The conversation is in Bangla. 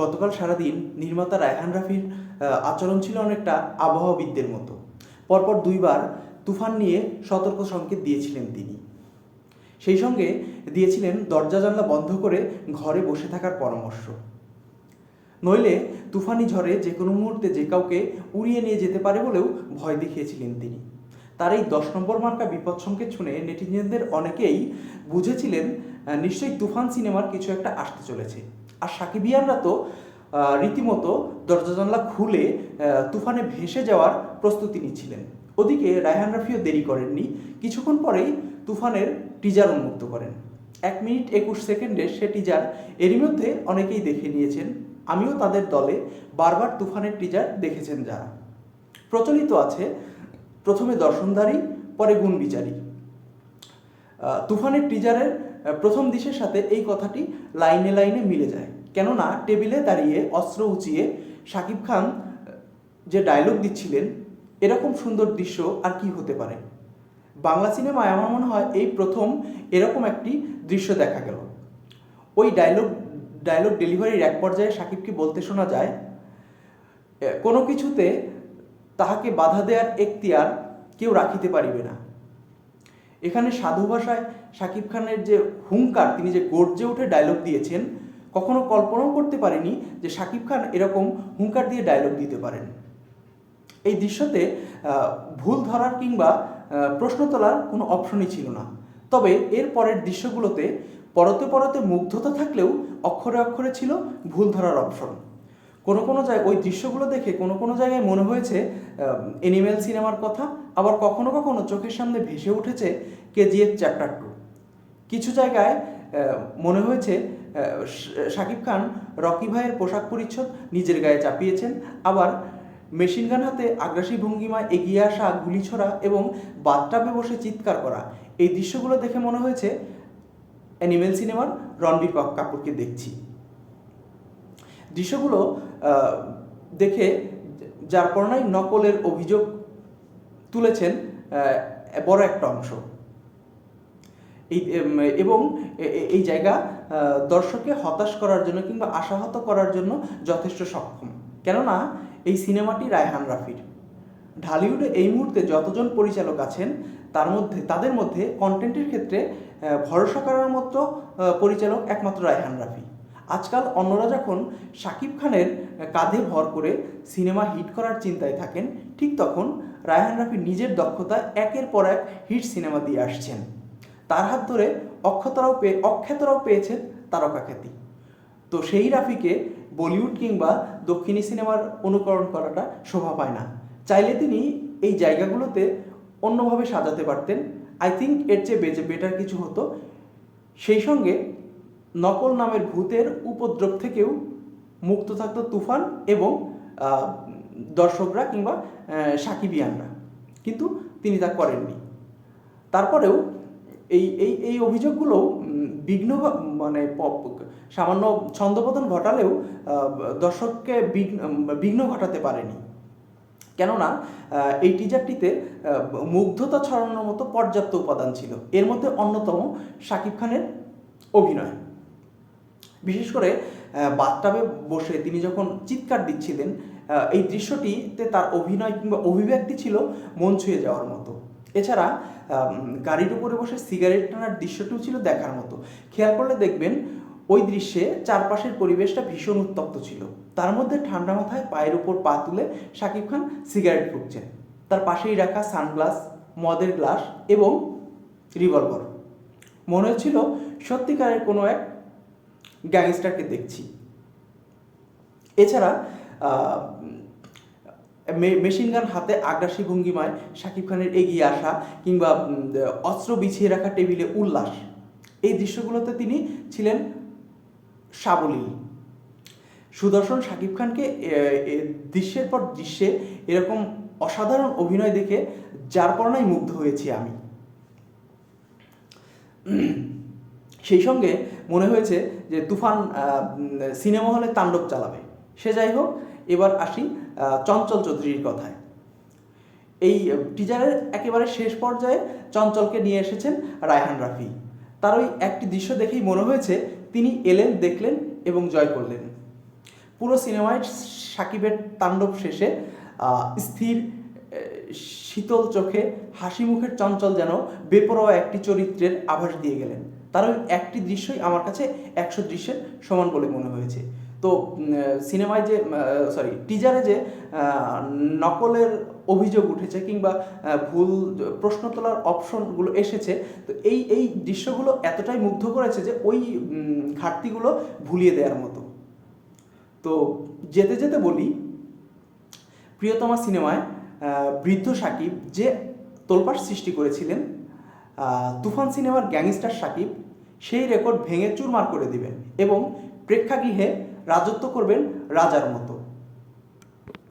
গতকাল সারাদিন নির্মাতা রায়হান রাফির আচরণ ছিল অনেকটা আবহাওয়াবিদদের মতো। পরপর দুইবার তুফান নিয়ে সতর্ক সংকেত দিয়েছিলেন তিনি। সেই সঙ্গে দিয়েছিলেন দরজা জানলা বন্ধ করে ঘরে বসে থাকার পরামর্শ। নইলে তুফানি ঝড়ে যে কোনো মুহূর্তে যে কাউকে উড়িয়ে নিয়ে যেতে পারে বলেও ভয় দেখিয়েছিলেন তিনি। তার এই দশ নম্বর মার্কা বিপদ সংকেত শুনে নেটিজেনদের অনেকেই বুঝেছিলেন নিশ্চয়ই তুফান সিনেমার কিছু একটা আসতে চলেছে। আর সাকিবিয়ানরা তো রীতিমতো দরজা জানলা খুলে তুফানে ভেসে যাওয়ার প্রস্তুতি নিচ্ছিলেন। ওদিকে রায়হান রাফিও দেরি করেননি। কিছুক্ষণ পরেই তুফানের টিজার উন্মুক্ত করেন। এক মিনিট একুশ সেকেন্ডে সে টিজার এরই মধ্যে অনেকেই দেখে নিয়েছেন। আমিও তাদের দলে বারবার তুফানের টিজার দেখেছেন যারা। প্রচলিত আছে, প্রথমে দর্শনধারী, পরে গুণ বিচারী। তুফানের টিজারের প্রথম দিশের সাথে এই কথাটি লাইনে লাইনে মিলে যায়। কেননা টেবিলে দাঁড়িয়ে অস্ত্র উঁচিয়ে শাকিব খান যে ডায়লগ দিচ্ছিলেন, এরকম সুন্দর দৃশ্য আর কি হতে পারে? বাংলা সিনেমায় আমার মনে হয় এই প্রথম এরকম একটি দৃশ্য দেখা গেল। ওই ডায়লগ ডায়লগ ডেলিভারির এক পর্যায়ে সাকিবকে বলতে শোনা যায় কোনো কিছুতে তাহাকে বাধা দেওয়ার এখতিয়ার কেউ রাখিতে পারিবে না। এখানে সাধু ভাষায় শাকিব খানের যে হুঙ্কার, তিনি যে গর্জে উঠে ডায়লগ দিয়েছেন, কখনো কল্পনাও করতে পারেনি যে শাকিব খান এরকম হুঙ্কার দিয়ে ডায়লগ দিতে পারেন। এই দৃশ্যতে ভুল ধরার কিংবা প্রশ্ন তোলার কোনো অপশনই ছিল না। তবে এর পরের দৃশ্যগুলোতে পরতে পরতে মুগ্ধতা থাকলেও অক্ষরে অক্ষরে ছিল ভুল ধরার অপশন কোনো কোনো জায়গায়, ওই দৃশ্যগুলো দেখে কোনো কোনো জায়গায় মনে হয়েছে এনিমেল সিনেমার কথা, আবার কখনো কখনো চোখের সামনে ভেসে উঠেছে কেজিএফ চ্যাপ্টার টু কিছু জায়গায় মনে হয়েছে শাকিব খান রকি ভাইয়ের পোশাক পরিচ্ছদ নিজের গায়ে চাপিয়েছেন, আবার মেশিন গান হাতে আগ্রাসী ভঙ্গিমায় এগিয়ে আসা গুলি ছোড়া এবং বাথটাবে বসে চিৎকার করা, এই দৃশ্যগুলো দেখে মনে হয়েছে অ্যানিমেল সিনেমার রণবীর কাপ- কাপুরকে দেখছি। দৃশ্যগুলো দেখে যার পরনাই নকলের অভিযোগ তুলেছেন বড় একটা অংশ। এই এবং এই জায়গা দর্শককে হতাশ করার জন্য কিংবা আশাহত করার জন্য যথেষ্ট সক্ষম। কেননা, এই সিনেমাটি রায়হান রাফির। ঢালিউডে এই মুহূর্তে যতজন পরিচালক আছেন, তার মধ্যে, তাদের মধ্যে কন্টেন্টের ক্ষেত্রে ভরসা করার মতো পরিচালক একমাত্র রায়হান রাফি। আজকাল অন্যরা যখন শাকিব খানের কাঁধে ভর করে সিনেমা হিট করার চিন্তায় থাকেন, ঠিক তখন রায়হান রাফি নিজের দক্ষতা একের পর এক হিট সিনেমা দিয়ে আসছেন। তার হাত ধরে অক্ষতরাও পেয়ে অখ্যাতরাও পেয়েছেন তারকা খ্যাতি। তো সেই রাফিকে বলিউড কিংবা দক্ষিণী সিনেমার অনুকরণ করাটা শোভা পায় না। চাইলে তিনি এই জায়গাগুলোতে অন্যভাবে সাজাতে পারতেন। আই থিঙ্ক এর চেয়ে বেটার কিছু হতো। সেই সঙ্গে নকল নামের ভূতের উপদ্রব থেকেও মুক্ত থাকত তুফান এবং দর্শকরা কিংবা সাকিবিয়ানরা। কিন্তু তিনি তা করেননি। তারপরেও এই এই এই অভিযোগগুলো বিঘ্ন মানে সামান্য ছন্দপতন ঘটালেও দর্শককে বিঘ্ন বিঘ্ন ঘটাতে পারেনি। কেননা এই টিজারটিতে মুগ্ধতা ছড়ানোর মতো পর্যাপ্ত উপাদান ছিল। এর মধ্যে অন্যতম শাকিব খানের অভিনয়। বিশেষ করে বাথটাবে বসে তিনি যখন চিৎকার দিচ্ছিলেন এই দৃশ্যটিতে তার অভিনয় কিংবা অভিব্যক্তি ছিল মন ছুঁয়ে যাওয়ার মতো। এছাড়া গাড়ির উপরে বসে সিগারেট টানার দৃশ্যটিও ছিল দেখার মতো। খেয়াল করলে দেখবেন, ওই দৃশ্যে চারপাশের পরিবেশটা ভীষণ উত্তপ্ত ছিল। তার মধ্যে ঠান্ডা মাথায় পায়ের উপর পা তুলে শাকিব খান সিগারেট ফুঁকছেন। তার পাশেই রাখা সানগ্লাস, মদের গ্লাস এবং রিভলভার। মনে হচ্ছিল সত্যিকারের কোনো এক গ্যাংস্টারকে দেখছি। এছাড়া মেশিন গান হাতে আগ্রাসী ভঙ্গিমায় শাকিব খানের এগিয়ে আসা কিংবা অস্ত্র বিছিয়ে রাখা টেবিলে উল্লাস, এই দৃশ্যগুলোতে তিনি ছিলেন সাবলীল। সুদর্শন শাকিব খানকে দৃশ্যের পর দৃশ্যে এরকম অসাধারণ অভিনয় দেখে যার পরনাই মুগ্ধ হয়েছি আমি। সেই সঙ্গে মনে হয়েছে যে তুফান সিনেমা হলে তাণ্ডব চালাবে। সে যাই হোক, এবার আসি চঞ্চল চৌধুরীর কথায়। এই টিজারের একেবারে শেষ পর্যায়ে চঞ্চলকে নিয়ে এসেছেন রায়হান রাফি। তার ওই একটি দৃশ্য দেখেই মনে হয়েছে তিনি এলেন, দেখলেন এবং জয় করলেন। পুরো সিনেমায় সাকিবের তাণ্ডব শেষে স্থির শীতল চোখে হাসি মুখের চঞ্চল যেন বেপরোয়া একটি চরিত্রের আভাস দিয়ে গেলেন। তার ওই একটি দৃশ্যই আমার কাছে একশো দৃশ্যের সমান বলে মনে হয়েছে। তো সিনেমায় যে সরি টিজারে যে নকলের অভিযোগ উঠেছে কিংবা ভুল, প্রশ্ন তোলার অপশনগুলো এসেছে, তো এই এই দৃশ্যগুলো এতটাই মুগ্ধ করেছে যে ওই ঘাটতিগুলো ভুলিয়ে দেওয়ার মতো। তো যেতে যেতে বলি, প্রিয়তমা সিনেমায় বৃদ্ধ সাকিব যে তোলপাড় সৃষ্টি করেছিলেন তুফান সিনেমার গ্যাংস্টার সাকিব সেই রেকর্ড ভেঙে চুরমার করে দিবেন এবং প্রেক্ষাগৃহে রাজত্ব করবেন রাজার মতো।